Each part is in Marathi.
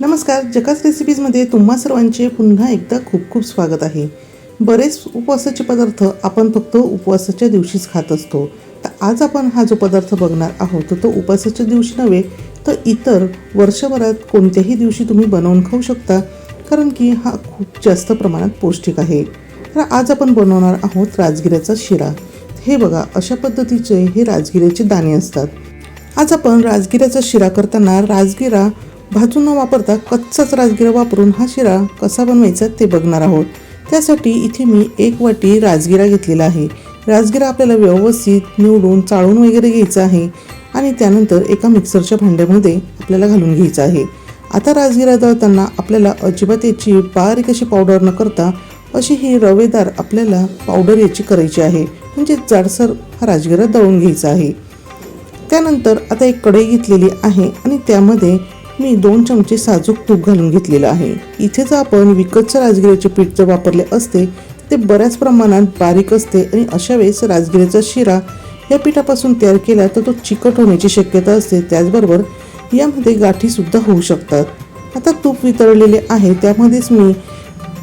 नमस्कार जकास रेसिपीजमध्ये तुम्हा सर्वांचे पुन्हा एकदा खूप खूप स्वागत आहे. बरेच उपवासाचे पदार्थ आपण फक्त उपवासाच्या दिवशीच खात असतो. तर आज आपण हा जो पदार्थ बघणार आहोत तर तो उपवासाच्या दिवशी नव्हे तर इतर वर्षभरात कोणत्याही दिवशी तुम्ही बनवून खाऊ शकता कारण की हा खूप जास्त प्रमाणात पौष्टिक आहे. तर आज आपण बनवणार आहोत राजगिऱ्याचा शिरा. हे बघा अशा पद्धतीचे हे राजगिऱ्याचे दाणे असतात. आज आपण राजगिऱ्याचा शिरा करताना राजगिरा भाजून न वापरता कच्चाच राजगिरा वापरून हा शिरा कसा बनवायचा ते बघणार आहोत. त्यासाठी इथे मी एक वाटी राजगिरा घेतलेला आहे. राजगिरा आपल्याला व्यवस्थित निवडून चाळून वगैरे घ्यायचा आहे आणि त्यानंतर एका मिक्सरच्या भांड्यामध्ये आपल्याला घालून घ्यायचं आहे. आता राजगिरा दळताना आपल्याला अजिबात याची बारीक अशी पावडर न करता अशी ही रवेदार आपल्याला पावडर याची करायची आहे. म्हणजे जाडसर हा राजगिरा दळून घ्यायचा आहे. त्यानंतर आता एक कढई घेतलेली आहे आणि त्यामध्ये मी दोन चमचे साजूक तूप घालून घेतलेलं आहे. इथे जर आपण विकतचं राजगिऱ्याचे पीठ जर वापरले असते ते बऱ्याच प्रमाणात बारीक असते आणि अशा वेळेस राजगिऱ्याचा शिरा या पिठापासून तयार केला तर तो चिकट होण्याची शक्यता असते. त्याचबरोबर यामध्ये गाठीसुद्धा होऊ शकतात. आता तूप वितळलेले आहे त्यामध्येच मी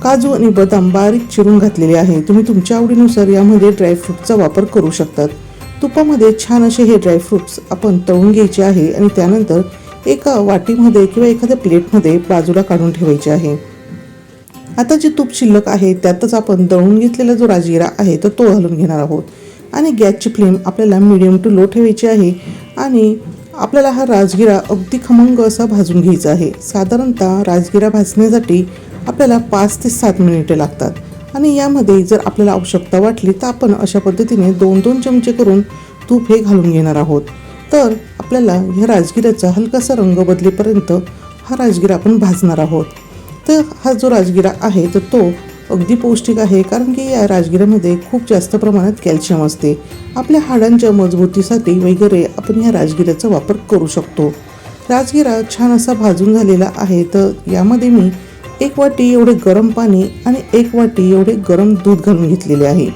काजू आणि बदाम बारीक चिरून घातलेले आहे. तुम्ही तुमच्या आवडीनुसार यामध्ये ड्रायफ्रूटचा वापर करू शकतात. तुपामध्ये छान असे हे ड्रायफ्रुट्स आपण तळून घ्यायचे आहे आणि त्यानंतर एका वाटीमध्ये किंवा एखाद्या प्लेटमध्ये बाजूला काढून ठेवायचे आहे. आता जे तूप शिल्लक आहे त्यातच आपण दळून घेतलेला जो राजगिरा आहे तर तो घालून घेणार आहोत. आणि गॅसची फ्लेम आपल्याला मिडियम टू लो ठेवायची आहे आणि आपल्याला हा राजगिरा अगदी खमंग असा भाजून घ्यायचा आहे. साधारणतः राजगिरा भाजण्यासाठी आपल्याला पाच ते सात मिनिटे लागतात. आणि यामध्ये जर आपल्याला आवश्यकता वाटली तर आपण अशा पद्धतीने दोन दोन चमचे करून तूप हे घालून घेणार आहोत. तर आपल्याला ह्या राजगिऱ्याचा हलकासा रंग बदलेपर्यंत हा राजगिरा आपण भाजणार आहोत. तर हा जो राजगिरा आहे तर तो अगदी पौष्टिक आहे कारण की या राजगिऱ्यामध्ये खूप जास्त प्रमाणात कॅल्शियम असते. आपल्या हाडांच्या मजबूतीसाठी वगैरे आपण या राजगिऱ्याचा वापर करू शकतो. राजगिरा छान असा भाजून झालेला आहे तर यामध्ये मी एक वाटी एवढे गरम पाणी आणि एक वाटी एवढे गरम दूध घालून घेतलेले आहे.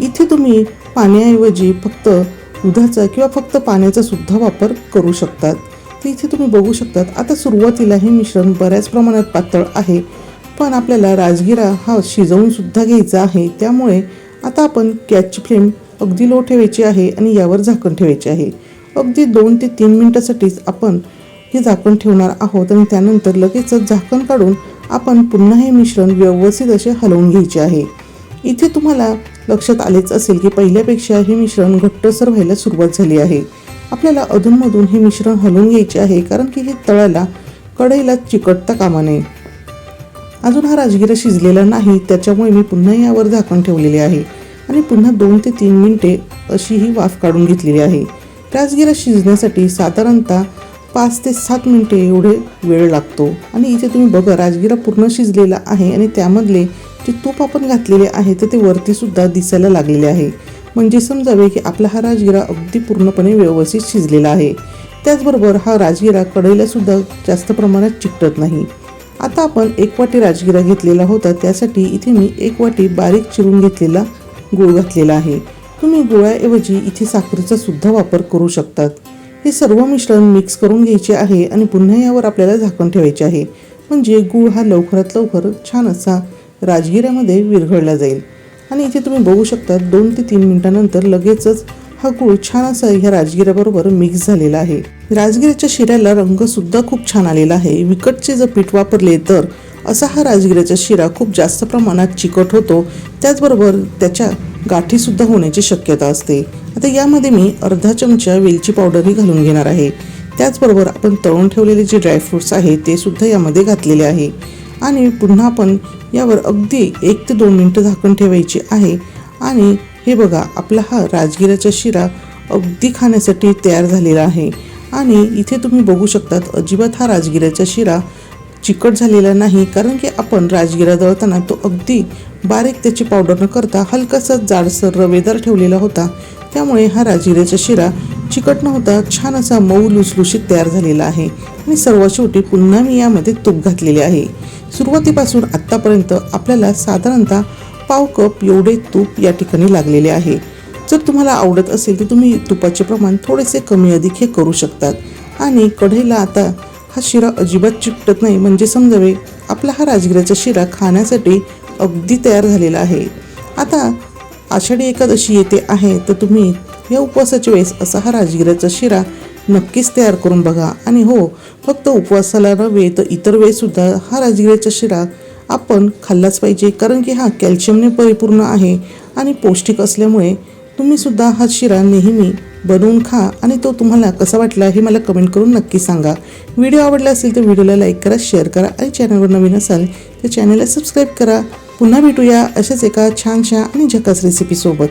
इथे तुम्ही पाण्याऐवजी फक्त दुधाचा किंवा फक्त पाण्याचा सुद्धा वापर करू शकतात. ते इथे तुम्ही बघू शकतात आता सुरुवातीला हे मिश्रण बऱ्याच प्रमाणात पातळ आहे पण आपल्याला राजगिरा हा शिजवून सुद्धा घ्यायचा आहे. त्यामुळे आता आपण गॅसची फ्लेम अगदी लो ठेवायची आहे आणि यावर झाकण ठेवायचे आहे. अगदी दोन ते तीन मिनटासाठीच आपण हे झाकण ठेवणार आहोत आणि त्यानंतर लगेचच झाकण काढून आपण पुन्हा हे मिश्रण व्यवस्थित असे हलवून घ्यायचे आहे. इथे तुम्हाला लक्षात आलेच असेल की पहिल्यापेक्षा हे मिश्रण घट्टसर व्हायला सुरुवात झाली आहे. आपल्याला अधूनमधून हे मिश्रण हलवून घ्यायचे आहे कारण की हे तळाला कढईला चिकटता कामा नये अजून हा राजगिरा शिजलेला नाही त्याच्यामुळे मी पुन्हा यावर झाकण ठेवलेले आहे आणि पुन्हा दोन ते तीन मिनिटे अशी ही वाफ काढून घेतलेली आहे. राजगिरा शिजण्यासाठी साधारणतः पाच ते सात मिनिटे एवढे वेळ लागतो. आणि इथे तुम्ही बघा राजगिरा पूर्ण शिजलेला आहे आणि त्यामधले जे तूप आपण घातलेले आहे तर ते वरती सुद्धा दिसायला लागलेले आहे. म्हणजे समजावे की आपला हा राजगिरा अगदी पूर्णपणे व्यवस्थित शिजलेला आहे. त्याचबरोबर हा राजगिरा कढईला सुद्धा जास्त प्रमाणात चिकटत नाही. आता आपण एक वाटी राजगिरा घेतलेला होता त्यासाठी इथे मी एक वाटी बारीक चिरून घेतलेला गूळ घातलेला आहे. तुम्ही गुळाऐवजी इथे साखरेचा सुद्धा वापर करू शकतात. हे सर्व मिश्रण मिक्स करून घ्यायचे आहे आणि पुन्हा यावर आपल्याला झाकण ठेवायचे आहे. म्हणजे गूळ हा लवकरात लवकर छान असा राजगिऱ्यामध्ये विरघळला जाईल. आणि इथे तुम्ही बघू शकता दोन ते तीन मिनिटानंतर लगेचच हा गूळ छान असा ह्या राजगिऱ्याबरोबर मिक्स झालेला आहे. राजगिऱ्याच्या शिऱ्याला रंगसुद्धा खूप छान आलेला आहे. विकटचे जर पीठ वापरले तर असा हा राजगिऱ्याचा शिरा खूप जास्त प्रमाणात चिकट होतो. त्याचबरोबर त्याच्या गाठीसुद्धा होण्याची शक्यता असते. आता यामध्ये मी अर्धा चमचा वेलची पावडरही घालून घेणार आहे. त्याचबरोबर आपण तळून ठेवलेले जे ड्रायफ्रुट्स आहे ते सुद्धा यामध्ये घातलेले आहे. आणि पुन्हा आपण यावर अगदी एक ते दोन मिनटं झाकण ठेवायची आहे. आणि हे बघा आपला हा राजगिराचा शिरा अगदी खाण्यासाठी तयार झालेला आहे. आणि इथे तुम्ही बघू शकतात अजिबात हा राजगिराचा शिरा चिकट झालेला नाही कारण की आपण राजगिरा दळताना तो अगदी बारीक त्याची पावडर न करता हलकासा जाडसर रवेदार ठेवलेला होता. त्यामुळे हा राजगिऱ्याचा शिरा चिकट न होता छान असा मऊ लुसलुशीत तयार झालेला आहे. आणि सर्वात शेवटी पुन्हा मी यामध्ये तूप घातलेले आहे. सुरुवातीपासून आत्तापर्यंत आपल्याला साधारणतः पाव कप एवढे तूप या ठिकाणी लागलेले आहे. जर तुम्हाला आवडत असेल तर तुम्ही तुपाचे प्रमाण थोडेसे कमी अधिक हे करू शकतात. आणि कढईला आता हा शिरा अजिबात चिकटत नाही म्हणजे समजावे आपला हा राजगिऱ्याचा शिरा खाण्यासाठी अगदी तयार झालेला आहे. आता आषाढी एकादशी येते आहे तर तुम्ही या उपवासाच्या वेळेस असा हा राजगिराचा शिरा नक्कीच तयार करून बघा. आणि हो फक्त उपवासाला नव्हे तर इतर वेळेसुद्धा हा राजगिराचा शिरा आपण खाल्लाच पाहिजे कारण की हा कॅल्शियमने परिपूर्ण आहे आणि पौष्टिक असल्यामुळे तुम्हीसुद्धा हा शिरा नेहमी बनवून खा आणि तो तुम्हाला कसा वाटला हे मला कमेंट करून नक्की सांगा. व्हिडिओ आवडला असेल तर व्हिडिओला लाईक करा शेअर करा आणि चॅनलवर नवीन असाल तर चॅनलला सबस्क्राईब करा. पुन्हा भेटूया अशाच एका छानशा आणि झकास रेसिपीसोबत.